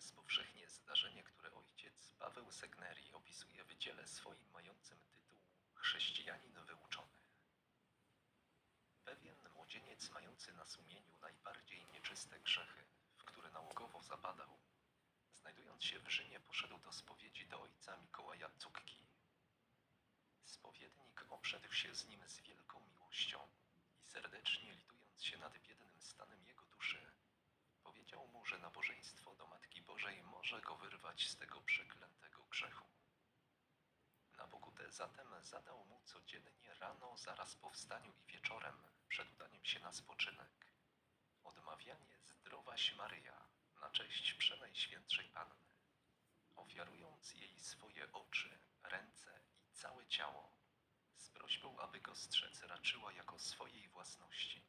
jest powszechnie zdarzenie, które ojciec Paweł Segneri opisuje w dziele swoim mającym tytuł Chrześcijanin wyuczony. Pewien młodzieniec mający na sumieniu najbardziej nieczyste grzechy, w które nałogowo zapadał, znajdując się w Rzymie, poszedł do spowiedzi do ojca Mikołaja Cukki. Spowiednik obszedł się z nim z wielką miłością i serdecznie litując powiedział mu, że nabożeństwo do Matki Bożej może go wyrwać z tego przeklętego grzechu. Na pokutę zatem zadał mu codziennie rano, zaraz po wstaniu i wieczorem, przed udaniem się na spoczynek, odmawianie zdrowaś Maryja na cześć Przenajświętszej Panny, ofiarując jej swoje oczy, ręce i całe ciało, z prośbą, aby go strzec raczyła jako swojej własności,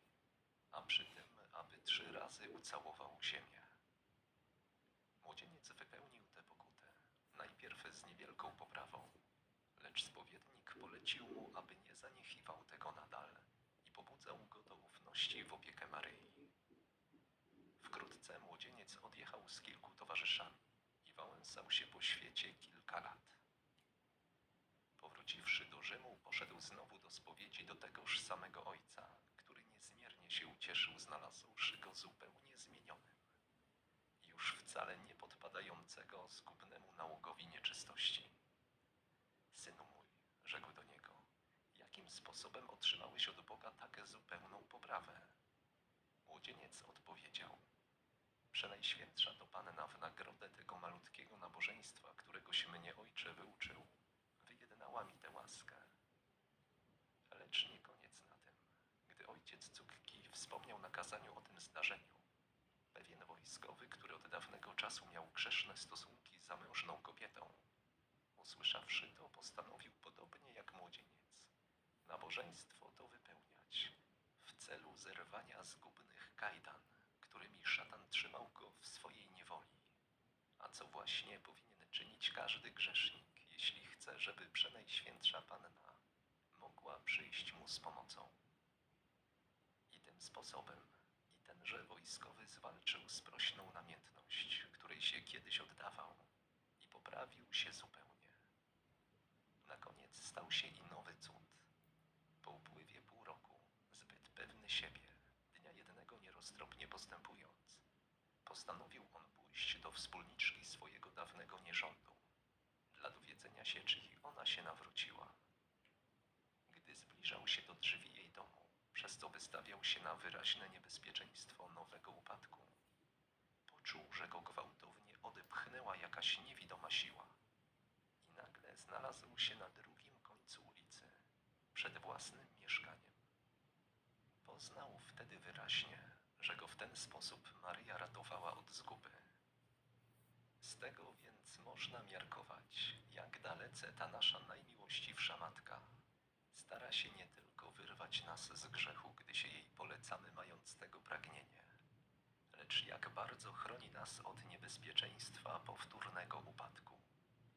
a przy tym, aby trzy razy ucałował ziemię. Młodzieniec wypełnił tę pokutę, najpierw z niewielką poprawą, lecz spowiednik polecił mu, aby nie zaniechiwał tego nadal i pobudzał go do ufności w opiekę Maryi. Wkrótce młodzieniec odjechał z kilku towarzyszami i wałęsał się po świecie kilka lat. Powróciwszy do Rzymu, poszedł znowu do spowiedzi do tegoż samego ojca, który niezmiernie się ucieszył, znalazłszy go zupełnie zmienionym. Już wcale nie podpadającego zgubnemu nałogowi nieczystości. Synu mój, rzekł do niego, jakim sposobem otrzymałeś od Boga tak zupełną poprawę? Młodzieniec odpowiedział, Przenajświętsza to Panna w nagrodę tego malutkiego nabożeństwa, którego się mnie ojcze wyuczył, wyjednała mi tę łaskę. Lecz nie koniec na tym. Gdy ojciec Cukki wspomniał na kazaniu o tym zdarzeniu, pewien wojskowy, który od dawnego czasu miał grzeszne stosunki z zamężną kobietą, usłyszawszy to, postanowił podobnie jak młodzieniec nabożeństwo to wypełniać w celu zerwania zgubnych kajdan, którymi szatan trzymał go w swojej niewoli, a co właśnie powinien czynić każdy grzesznik, jeśli chce, żeby Przenajświętsza Panna mogła przyjść mu z pomocą. Sposobem i tenże wojskowy zwalczył sprośną namiętność, której się kiedyś oddawał i poprawił się zupełnie. Na koniec stał się i nowy cud. Po upływie pół roku, zbyt pewny siebie, dnia jednego nieroztropnie postępując, postanowił on pójść do wspólniczki swojego dawnego nierządu, dla dowiedzenia się, czy i ona się nawróciła. Gdy zbliżał się do drzwi jej domu, co wystawiał się na wyraźne niebezpieczeństwo nowego upadku, poczuł, że go gwałtownie odepchnęła jakaś niewidoma siła i nagle znalazł się na drugim końcu ulicy, przed własnym mieszkaniem. Poznał wtedy wyraźnie, że go w ten sposób Maryja ratowała od zguby. Z tego więc można miarkować, jak dalece ta nasza najmiłościwsza matka stara się nie tylko wyrwać nas z grzechu, gdy się jej polecamy, mając tego pragnienie, lecz jak bardzo chroni nas od niebezpieczeństwa powtórnego upadku.